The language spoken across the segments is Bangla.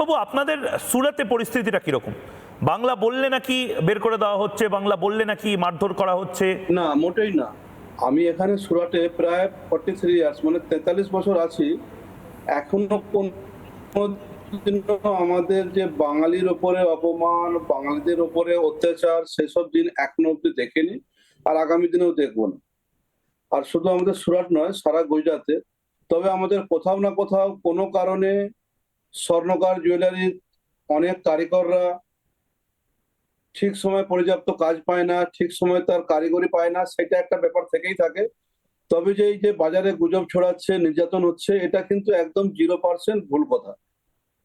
বাবু, আপনাদের সুরাতে পরিস্থিতিটা কীরকম? বাংলা বললে নাকি বের করে দেওয়া হচ্ছে, বাংলা বললে নাকি মারধর করা হচ্ছে? না, মোটেই না। আমি এখানে সুরাটে প্রায় ফর্টি থ্রি ইয়ার্স মানে তেতাল্লিশ বছর আছি। এখনও কোন আমাদের যে বাঙালির ওপরে অপমান, বাঙালিদের ওপরে অত্যাচার, সেসব দিন এখনও অব্দি দেখিনি, আর আগামী দিনেও দেখব না। আর শুধু আমাদের সুরাট নয়, সারা গুজরাটে তবে আমাদের কোথাও না কোথাও কোনো কারণে স্বর্ণকার জুয়েলারির অনেক কারিগররা ঠিক সময় পর্যাপ্ত কাজ পায় না, ঠিক সময় তার কারিগরি পায় না, সেটা একটা ব্যাপার থেকেই থাকে। তবে যে এই যে বাজারে গুজব ছড়াচ্ছে, নির্যাতন হচ্ছে, এটা কিন্তু একদম জিরো পার্সেন্ট ভুল কথা।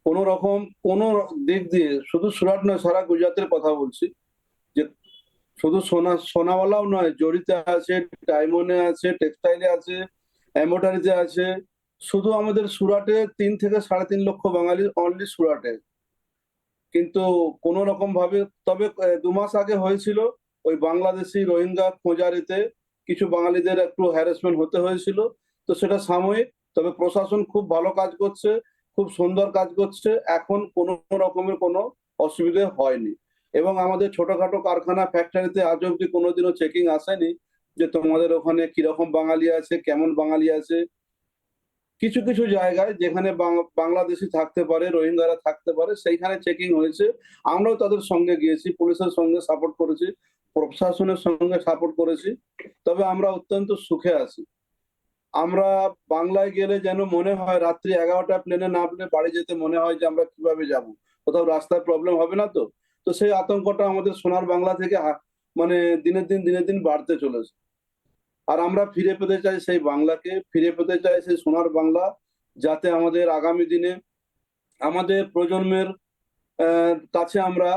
কোন রকম, কোন দিক দিয়ে শুধু সুরাট নয়, সারা গুজরাটের কথা বলছি। যে শুধু সোনা, সোনাওয়ালাও নয় জড়িতে আছে ডায়মন্ডে আছে টেক্সটাইলে আছে এম্বোটারিতে আছে শুধু আমাদের সুরাটে তিন থেকে সাড়ে তিন লক্ষ বাঙালি অনলি সুরাটে। কিন্তু কোন রকম ভাবে, তবে দু মাস আগে হয়েছিল ওই বাংলাদেশি রোহিঙ্গা খোঁজারিতে কিছু বাঙালিদের একটু হ্যারাসমেন্ট হতে হয়েছিল। তো সেটা সাময়িক, তবে প্রশাসন খুব ভালো কাজ করছে, খুব সুন্দর কাজ করছে। এখন কোনো রকমের কোনো অসুবিধে হয়নি। এবং আমাদের ছোটখাটো কারখানা ফ্যাক্টরিতে আজ অব্দি কোনোদিনও চেকিং আসেনি যে তোমাদের ওখানে কীরকম বাঙালি আছে, কেমন বাঙালি আছে। কিছু কিছু জায়গায় যেখানে বাংলাদেশি থাকতে পারে, রোহিঙ্গারা থাকতে পারে, সেইখানে চেকিং হয়েছে। আমরাও তাদের সঙ্গে গিয়েছি, পুলিশের সঙ্গে সাপোর্ট করেছি, প্রশাসনের সঙ্গে সাপোর্ট করেছি। তবে আমরা অত্যন্ত সুখে আছি। আমরা বাংলায় গেলে যেন মনে হয় রাত্রি এগারোটা প্লেনে নামলে বাড়ি যেতে মনে হয় যে আমরা কীভাবে যাব। কোথাও রাস্তায় প্রবলেম হবে না তো? তো সেই আতঙ্কটা আমাদের সোনার বাংলা থেকে মানে দিনের দিন দিনের দিন বাড়তে চলেছে। আর আমরা ফিরে পেতে চাই সেই বাংলাকে, ফিরে পেতে চাই সেই সোনার বাংলা, যাতে আমাদের আগামী দিনে আমাদের প্রজন্মের কাছে আমরা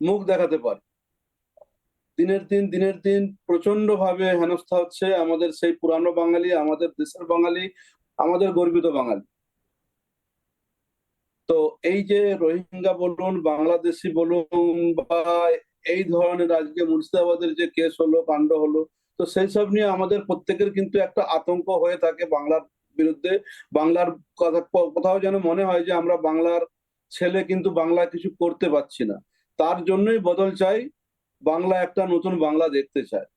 মুখ দেখাতে পারি। দিনের দিন দিনের দিন প্রচণ্ড ভাবে হেনস্থা হচ্ছে আমাদের সেই পুরানো বাঙালি, আমাদের দেশের বাঙালি, আমাদের গর্বিত বাঙালি। তো এই যে রোহিঙ্গা বলুন, বাংলাদেশি বলুন, বা এই ধরনের আজকে মুর্শিদাবাদের যে কেস হলো, কাণ্ড হলো তো সেই সব নিয়ে আমাদের প্রত্যেকের কিন্তু একটা আতঙ্ক হয়ে থাকে বাংলার বিরুদ্ধে। বাংলার কথা, কোথাও যেন মনে হয় যে আমরা বাংলার ছেলে কিন্তু বাংলা কিছু করতে পারছি না। তার জন্যই বদল চাই, বাংলা একটা নতুন বাংলা দেখতে চায়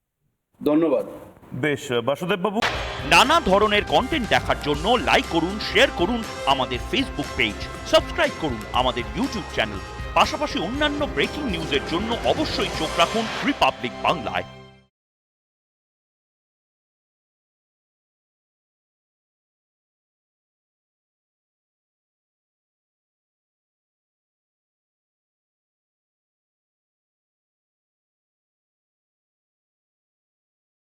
ধন্যবাদ। বেশ বাসুদেব বাবু নানা ধরনের কন্টেন্ট দেখার জন্য লাইক করুন শেয়ার করুন আমাদের ফেসবুক পেজ সাবস্ক্রাইব করুন আমাদের ইউটিউব চ্যানেল পাশাপাশি অন্যান্য ব্রেকিং নিউজের জন্য অবশ্যই চোখ রাখুন রিপাবলিক বাংলায়